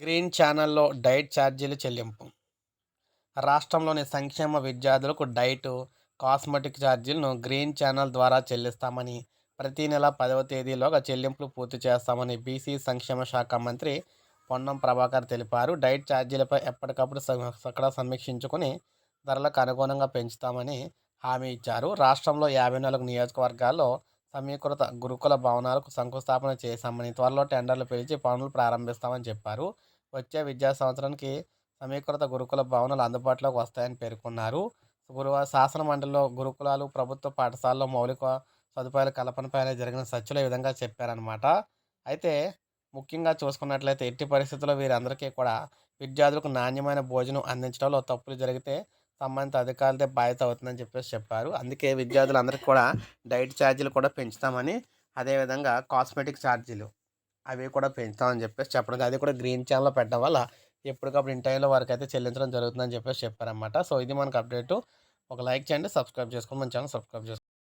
Green ఛానల్లో diet ఛార్జీలు చెల్లింపు. రాష్ట్రంలోని సంక్షేమ విద్యార్థులకు డైట్ కాస్మెటిక్ ఛార్జీలను గ్రీన్ ఛానల్ ద్వారా చెల్లిస్తామని ప్రతి నెల పదవ తేదీలోగా చెల్లింపులు పూర్తి చేస్తామని బీసీ సంక్షేమ శాఖ మంత్రి పొన్నం ప్రభాకర్ తెలిపారు. డైట్ ఛార్జీలపై ఎప్పటికప్పుడు అక్కడ సమీక్షించుకుని ధరలకు అనుగుణంగా పెంచుతామని హామీ ఇచ్చారు. రాష్ట్రంలో యాభై నాలుగు నియోజకవర్గాల్లో సమీకృత గురుకుల భవనాలకు శంకుస్థాపన చేశామని త్వరలో టెండర్లు పిలిచి పనులు ప్రారంభిస్తామని చెప్పారు. వచ్చే విద్యా సంవత్సరానికి సమీకృత గురుకుల భవనాలు అందుబాటులోకి వస్తాయని పేర్కొన్నారు. గురువారం శాసన మండలిలో గురుకులాలు ప్రభుత్వ పాఠశాలలో మౌలిక సదుపాయాల కల్పనపై జరిగిన చర్చలో ఈ విధంగా చెప్పారనమాట అయితే ముఖ్యంగా చూసుకున్నట్లయితే ఎట్టి పరిస్థితుల్లో వీరందరికీ కూడా విద్యార్థులకు నాణ్యమైన భోజనం అందించడంలో తప్పులు జరిగితే సంబంధిత అధికారులతో బాధ్యత అవుతుందని చెప్పేసి చెప్పారు. అందుకే విద్యార్థులందరికీ కూడా డైట్ ఛార్జీలు కూడా పెంచుతామని అదేవిధంగా కాస్మెటిక్ ఛార్జీలు అవి కూడా పెంచుతామని చెప్పేసి చెప్పడం. అది కూడా గ్రీన్ ఛానల్లో పెట్టడం వల్ల ఎప్పటికప్పుడు ఇన్ టైంలో వారికి అయితే చెల్లించడం జరుగుతుందని చెప్పేసి చెప్పారనమాట సో ఇది మనకు అప్డేట్. ఒక లైక్ చేయండి సబ్స్క్రైబ్ చేసుకోండి. మన ఛానల్ సబ్స్క్రైబ్ చేసుకోండి.